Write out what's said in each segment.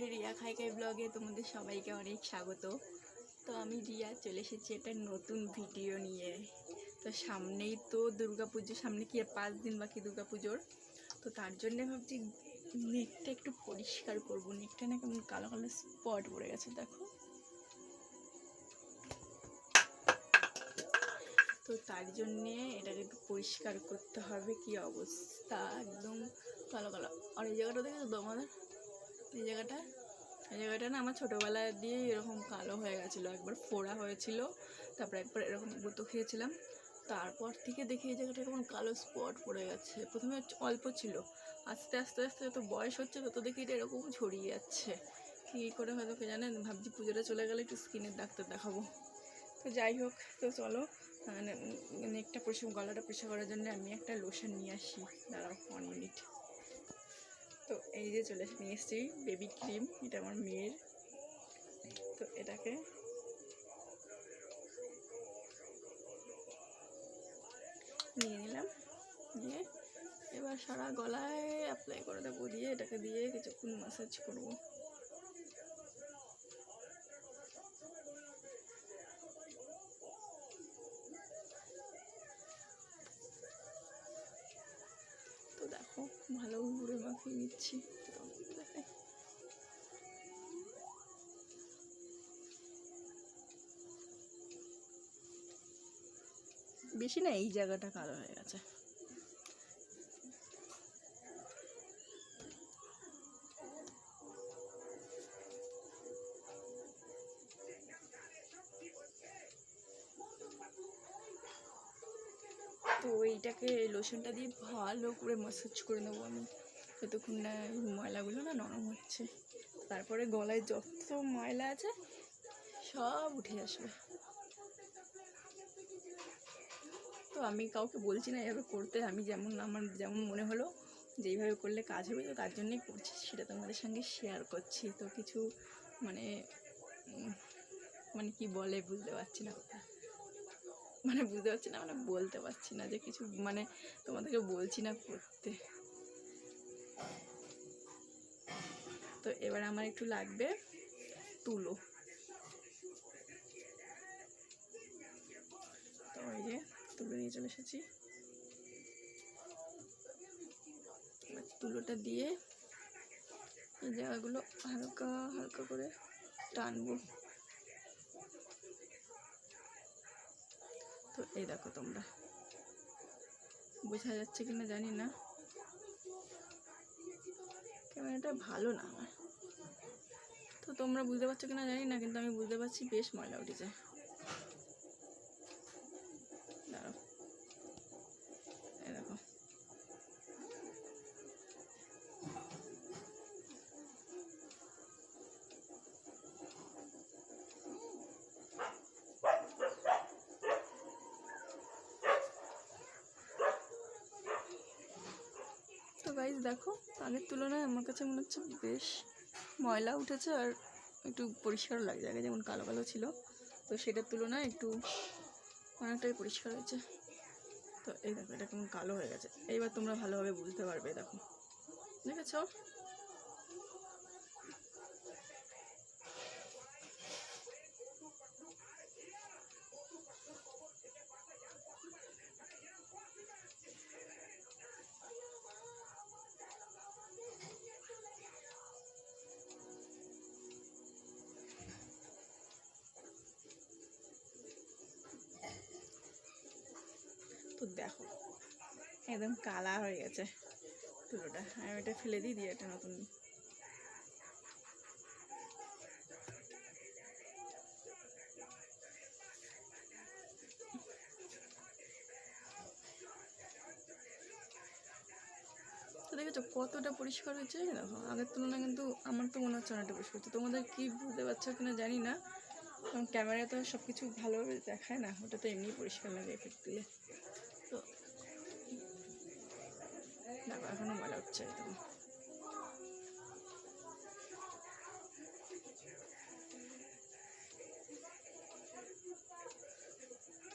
Friend Riya খাইকাই ব্লগে তোমাদের সবাইকে অনেক স্বাগত। তো আমি রিয়া, চলে এসেছি একটা নতুন ভিডিও নিয়ে। তো সামনেই তো দুর্গাপুজো, সামনে কি পাঁচ দিন বাকি দুর্গাপুজোর? তো তার জন্যে ভাবছি নেকটা একটু পরিষ্কার করব। নেকটা না কেমন কালো কালো স্পট পড়ে গেছে, দেখো। তো তার জন্যে এটাকে একটু পরিষ্কার করতে হবে, কি অবস্থা? একদম কালো কালো। আর এই জায়গাটা দেখেছ তো আমাদের? এই জায়গাটা? এই জায়গাটা না আমার ছোটোবেলা দিয়ে এরকম কালো হয়ে গেছিল, একবার ফোড়া হয়েছিল, তারপর একবার এরকম গুঁতো খেয়েছিলাম। তারপর থেকে দেখি এই জায়গাটা এরকম কালো স্পট পড়ে গেছে, প্রথমে অল্প ছিল, আস্তে আস্তে আস্তে যত বয়স হচ্ছে তত দেখি এটা এরকম ছড়িয়ে যাচ্ছে। কী করে হয়তো কে জানেন ভাবছি পুজোটা চলে গেলে একটু স্কিনের ডাক্তার দেখাবো। তো যাই হোক, তো চলো মানে নেকটা পরিষ্কার গলাটা পরিষ্কার করার জন্য আমি একটা লোশন নিয়ে আসি। দাঁড়াও ওয়ান মিনিট এই যে চলে নিয়ে এসেছি বেবি ক্রিম এটা আমার মেয়ের। তো এটাকে নিয়ে নিলাম, নিয়ে এবার সারা গলায় অ্যাপ্লাই করে দেবো দিয়ে এটাকে দিয়ে কিছুক্ষণ ম্যাসাজ করব তো দেখো ভালো ঘুরে নিচ্ছি। বেশি না এই জায়গাটা কালো হয়ে গেছে তো এইটাকে লোশনটা দিয়ে ভালো করে ম্যাসাজ করে নেব আমি যতক্ষণ না ময়লাগুলো না নরম হচ্ছে। তারপরে গলায় যত ময়লা আছে, সব উঠে আসবে। তো আমি কাউকে বলছি না এভাবে করতে, আমি যেমন আমার যেমন মনে হলো যে এইভাবে করলে কাজ হবে, তো তার জন্যই করছি, সেটা তোমাদের সঙ্গে শেয়ার করছি। তো কিছু মানে মানে কি বলে বুঝতে পারছি না। মানে বুঝতে পারছি না মানে বলতে পারছি না যে কিছু মানে তোমাদেরকে বলছি না করতে। তো এবার আমার একটু লাগবে তুলো। তো ওই যে তুলো নিয়ে চলে এসেছি। তুলোটা দিয়ে এই জায়গাগুলো হালকা হালকা করে টানবো। তো এই দেখো তোমরা। বোঝা যাচ্ছে কিনা জানি না। ক্যামেরাটা ভালো না আমার। তো তোমরা বুঝতে পারছ কিনা জানি না, কিন্তু আমি বুঝতে পারছি বেশ ময়লা উঠেছে দাঁড়াও এই দেখো তো গাইজ দেখো, আগের তুলনায় আমার কাছে মনে হচ্ছে বেশ ময়লা উঠেছে আর একটু পরিষ্কারও লাগছে আগে যেমন কালো কালো ছিল, তো সেটার তুলনায় একটু অনেকটাই পরিষ্কার হয়েছে। তো এই দেখো, এটা কেমন কালো হয়ে গেছে। এইবার তোমরা ভালোভাবে বুঝতে পারবে, দেখো। দেখেছ? তো দেখো, একদম কালা হয়ে গেছে তুলোটা আমি এটা ফেলে দিই দিয়ে একটা নতুন। তো দেখেছ কতটা পরিষ্কার হয়েছে দেখো আগের তুলনায় কিন্তু আমার তো মনে হচ্ছে অনেকটা পরিষ্কার হচ্ছে তোমাদের কি বুঝতে পারছ কিনা জানি না, কারণ ক্যামেরায় তো সব কিছু ভালোভাবে দেখায় না, ওটা তো এমনি পরিষ্কার লাগে এফেক্ট দিলে। তো দেখো, এখনও মজা হচ্ছে একদম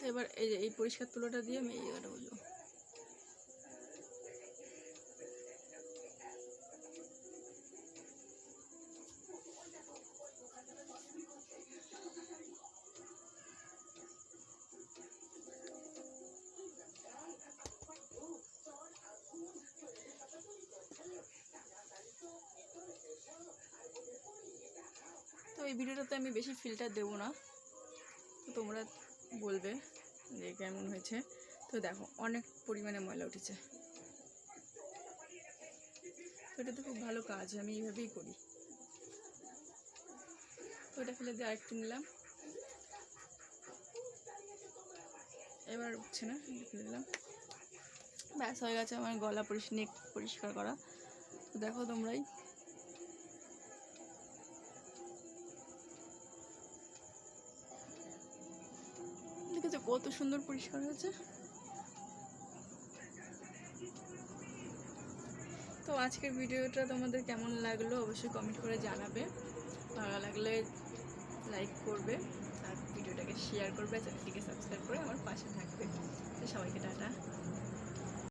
এবার এই যে এই পরিষ্কার তুলোটা দিয়ে আমি এই জায়গাটা বুঝব এই ভিডিওটাতে আমি বেশি ফিল্টার দেবো না। তো তোমরা বলবে যে কেমন হয়েছে। তো দেখো, অনেক পরিমাণে ময়লা উঠেছে। তো এটা তো খুব ভালো কাজ, আমি এইভাবেই করি। তো এটা ফেলে দিয়ে আরেকটু নিলাম। এবার উঠছে না ফেলে দিলাম। ব্যাস, হয়ে গেছে আমার গলা পরিষ্কার পরিষ্কার করা। তো দেখো তোমরাই। কত সুন্দর পরিষ্কার হয়েছে। তো আজকের ভিডিওটা তোমাদের কেমন লাগল অবশ্যই কমেন্ট করে জানাবে। ভালো লাগলে লাইক করবে আর ভিডিওটাকে শেয়ার করবে, চ্যানেলটিকে সাবস্ক্রাইব করে আমার পাশে থাকবে। তো সবাইকে টাটা।